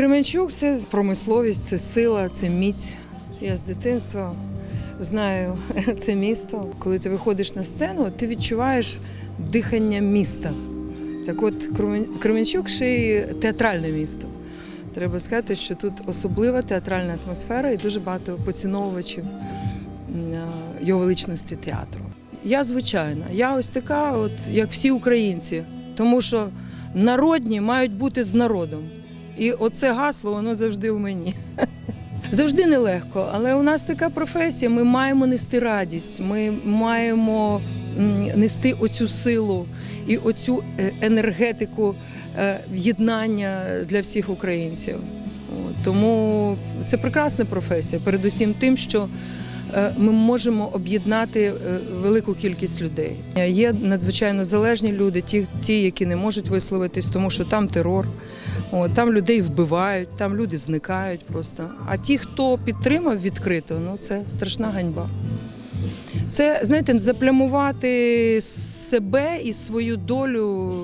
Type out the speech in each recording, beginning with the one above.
Кременчук це промисловість, це сила, це міць. Я з дитинства знаю це місто. Коли ти виходиш на сцену, ти відчуваєш дихання міста. Так от Кремен- Кременчук ще й театральне місто. Треба сказати, що тут особлива театральна атмосфера і дуже багато поціновувачів його величності театру. Я звичайна, я ось така, от як всі українці, тому що народні мають бути з народом. І оце гасло, воно завжди в мені. Завжди нелегко, але у нас така професія. Ми маємо нести радість, ми маємо нести оцю силу і оцю е, енергетику е, в'єднання для всіх українців. Тому це прекрасна професія, передусім тим, що ми можемо об'єднати е, велику кількість людей. Е, Є надзвичайно залежні люди, ті, ті, які не можуть висловитись, тому що там терор. Там людей вбивають, там люди зникають просто. А ті, хто підтримав відкрито, ну це страшна ганьба. Це, знаєте, заплямувати себе і свою долю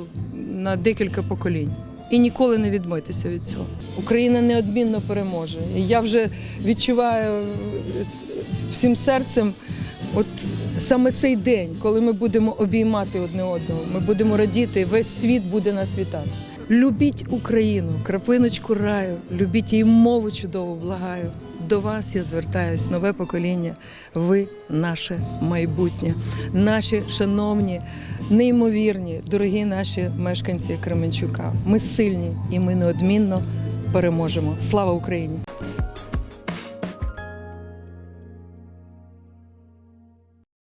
на декілька поколінь. І ніколи не відмитися від цього. Україна неодмінно переможе. Я вже відчуваю всім серцем, от саме цей день, коли ми будемо обіймати одне одного, ми будемо радіти, весь світ буде нас вітати. Любіть Україну, краплиночку раю, любіть її мову чудову, благаю. До вас я звертаюсь, нове покоління. Ви наше майбутнє, наші шановні, неймовірні, дорогі наші мешканці Кременчука. Ми сильні і ми неодмінно переможемо. Слава Україні!